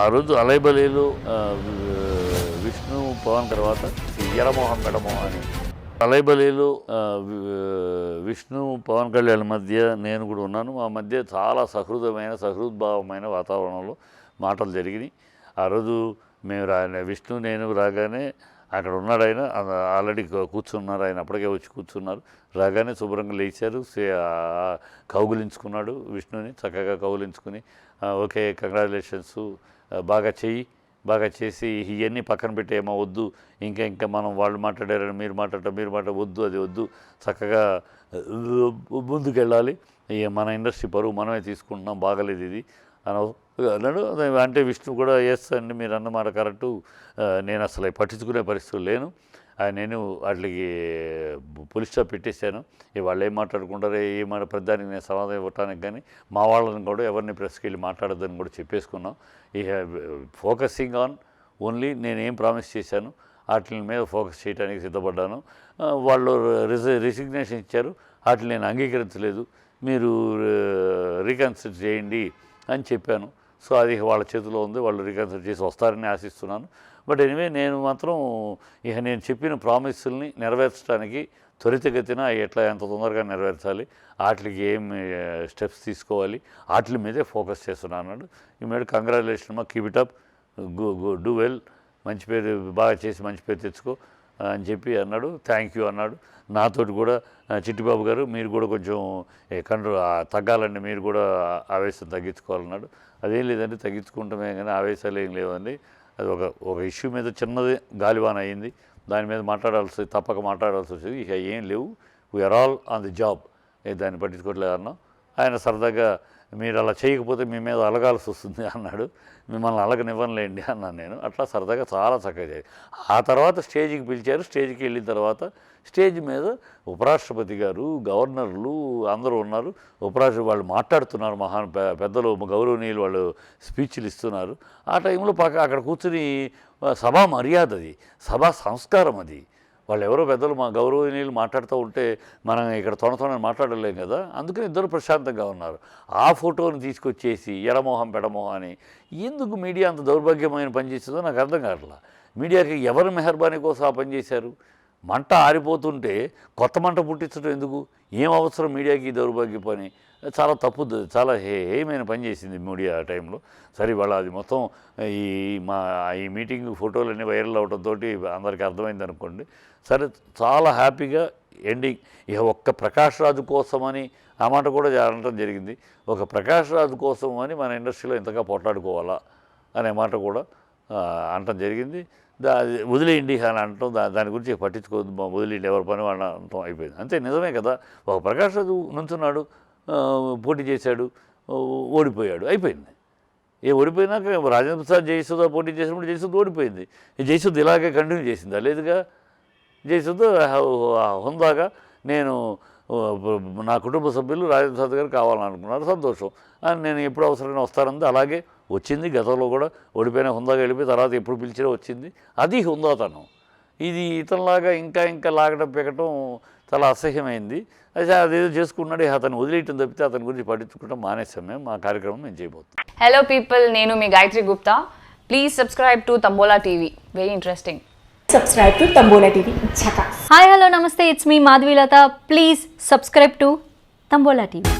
ఆ రోజు అలైబలీలు విష్ణు పవన్ తర్వాత ఎరమోహం మెడమోహం అని. అలైబలీలు విష్ణు పవన్ కళ్యాణ్ మధ్య నేను కూడా ఉన్నాను. మా మధ్య చాలా సహృదమైన సహృద్భావమైన వాతావరణంలో మాటలు జరిగినాయి. ఆ రోజు మేము రా విష్ణు నేను రాగానే అక్కడ ఉన్నాడు ఆయన ఆల్రెడీ కూర్చున్నారు. ఆయన అప్పటికే వచ్చి కూర్చున్నారు. రాగానే శుభ్రంగా లేచారు. సే- కౌగులించుకున్నాడు విష్ణుని చక్కగా కౌగులించుకుని. ఓకే కంగ్రాచులేషన్స్ బాగా చెయ్యి బాగా చేసి ఇవన్నీ పక్కన పెట్టేమో వద్దు ఇంకా ఇంకా మనం వాళ్ళు మాట్లాడారని మీరు మాట్లాడటం మీరు మాట్లాడ వద్దు అది వద్దు. చక్కగా ముందుకెళ్ళాలి. ఇక మన ఇండస్ట్రీ పరువు మనమే తీసుకుంటున్నాం బాగలేదు ఇది. అన్నాడు. అంటే విష్ణు కూడా ఎస్ అండి మీరు అన్నమాట కరెక్టు. నేను అసలు పట్టించుకునే పరిస్థితులు లేను. నేను వాటికి పోలీస్ స్టాప్ పెట్టేశాను. వాళ్ళు ఏం మాట్లాడుకుంటారో ఏ మాట ప్రధానికి నేను సమాధానం ఇవ్వటానికి కానీ మా వాళ్ళని కూడా ఎవరిని ప్రెస్కి వెళ్ళి మాట్లాడొద్దని కూడా చెప్పేసుకున్నాం. ఈ ఫోకసింగ్ ఆన్ ఓన్లీ నేను ఏం ప్రామిస్ చేశాను వాటిని మీద ఫోకస్ చేయడానికి సిద్ధపడ్డాను. వాళ్ళు రిజ రిసిగ్నేషన్ ఇచ్చారు. వాటిని నేను అంగీకరించలేదు. మీరు రీకన్సిడర్ చేయండి. అని చెప్పాను. సో అది వాళ్ళ చేతిలో ఉంది. వాళ్ళు రికన్సర్ చేసి వస్తారని ఆశిస్తున్నాను. బట్ ఎనివే నేను మాత్రం ఇక నేను చెప్పిన ప్రామిసుల్ని నెరవేర్చడానికి త్వరితగతిన ఎట్లా ఎంత తొందరగా నెరవేర్చాలి వాటికి ఏం స్టెప్స్ తీసుకోవాలి వాటి మీదే ఫోకస్ చేస్తున్నాను అన్నాడు. ఈ మేడం కంగ్రాచులేషన్ మా keep it up. Do well. మంచి పేరు బాగా చేసి మంచి పేరు తెచ్చుకో. అని చెప్పి అన్నాడు. థ్యాంక్ యూ అన్నాడు. నాతోటి కూడా చిట్టిబాబు గారు మీరు కూడా కొంచెం ఏ, కంట్రో తగ్గాలండి. మీరు కూడా ఆవేశం తగ్గించుకోవాలన్నాడు. అదేం లేదండి తగ్గించుకుంటామే కానీ ఆవేశాలు ఏం లేవండి. అది ఒక ఒక ఇష్యూ మీద చిన్నది గాలివాన అయింది. దాని మీద మాట్లాడాల్సి తప్పక మాట్లాడాల్సి వచ్చింది. ఇక ఏం లేవు. We're all on the job దాన్ని పట్టించుకోవట్లేదు అన్నాం. ఆయన సరదాగా మీరు అలా చేయకపోతే మీ మీద అలగాల్సి వస్తుంది అన్నాడు. మిమ్మల్ని అలగనివ్వనులేండి అన్నాను నేను. అట్లా సరదాగా చాలా చక్కగా చేయాలి ఆ తర్వాత స్టేజ్కి పిలిచారు. స్టేజ్కి వెళ్ళిన తర్వాత స్టేజ్ మీద ఉపరాష్ట్రపతి గారు గవర్నర్లు అందరూ ఉన్నారు. ఉపరాష్ట్ర వాళ్ళు మాట్లాడుతున్నారు. మహాన్ పెద్దలు గౌరవనీయులు వాళ్ళు స్పీచ్లు ఇస్తున్నారు. ఆ టైంలో పక్క అక్కడ కూర్చుని సభా మర్యాద అది సభా సంస్కారం అది. వాళ్ళు ఎవరో పెద్దలు మా గౌరవనీయులు మాట్లాడుతూ ఉంటే మనం ఇక్కడ తొన తొన మాట్లాడలేం కదా? అందుకని ఇద్దరు ప్రశాంతంగా ఉన్నారు. ఆ ఫోటోని తీసుకొచ్చేసి ఎడమోహం పెడమోహం అని ఎందుకు మీడియా అంత దౌర్భాగ్యమైన పనిచేస్తుందో నాకు అర్థం కావట్లా. మీడియాకి ఎవరి మెహర్బానీ కోసం ఆ పనిచేశారు మంట ఆరిపోతుంటే కొత్త మంట పుట్టించడం ఎందుకు? ఏం అవసరం మీడియాకి ఈ దౌర్భాగ్య పని? చాలా తప్పు చాలా హే హేయమైన పని చేసింది మీడియా ఆ టైంలో. సరే వాళ్ళ అది మొత్తం ఈ మా ఈ మీటింగ్ ఫోటోలన్నీ వైరల్ అవడంతో అందరికీ అర్థమైంది అనుకోండి. సరే చాలా హ్యాపీగా ఎండింగ్. ఇక ఒక్క ప్రకాష్ రాజు కోసమని ఆ మాట కూడా అనడం జరిగింది. ఒక ప్రకాష్ రాజు కోసం అని మన ఇండస్ట్రీలో ఇంతగా పోట్లాడుకోవాలా అనే మాట కూడా అనటం జరిగింది. దా వదిలేయండి అని అనటం దా దాని గురించి పట్టించుకోవద్దు వదిలేయండి ఎవరి పని వాళ్ళ అనటం అయిపోయింది. అంతే నిజమే కదా? ఒక ప్రకాష్ రాజు నుంచున్నాడు పోటీ చేశాడు ఓడిపోయాడు. అయిపోయింది. ఏ ఓడిపోయినాక రాజేంద్ర ప్రసాద్ జయసుధ పోటీ చేసినప్పుడు జయసుధ ఓడిపోయింది. ఈ జయసుధ ఇలాగే కంటిన్యూ చేసిందా? లేదుగా. జయసుధ హుందాగా నేను నా కుటుంబ సభ్యులు రాజేంద్ర ప్రసాద్ గారు కావాలనుకున్నారు. సంతోషం. అని నేను ఎప్పుడు అవసరమైనా వస్తానంది అలాగే వచ్చింది. గతంలో కూడా ఓడిపోయిన హుందాగా వెళ్ళిపోయి తర్వాత ఎప్పుడు పిలిచినా వచ్చింది. అది హుందాతనం. ఇది ఇతనిలాగా ఇంకా ఇంకా లాగడం పెకటం చాలా అసహ్యమైంది. అయితే అదేదో చేసుకున్నాడు అతను వదిలేయటం తప్పితే అతని గురించి పట్టించుకుంటాం మానేసాం మేము. మా కార్యక్రమం మేము చేయబోతున్నాం. హలో పీపుల్ నేను మీ Gayatri Gupta. Please subscribe to Tambola TV very interesting subscribe to Tambola TV. Chaka. Hi hello నమస్తే. It's me Madhavilatha please subscribe to Tambola TV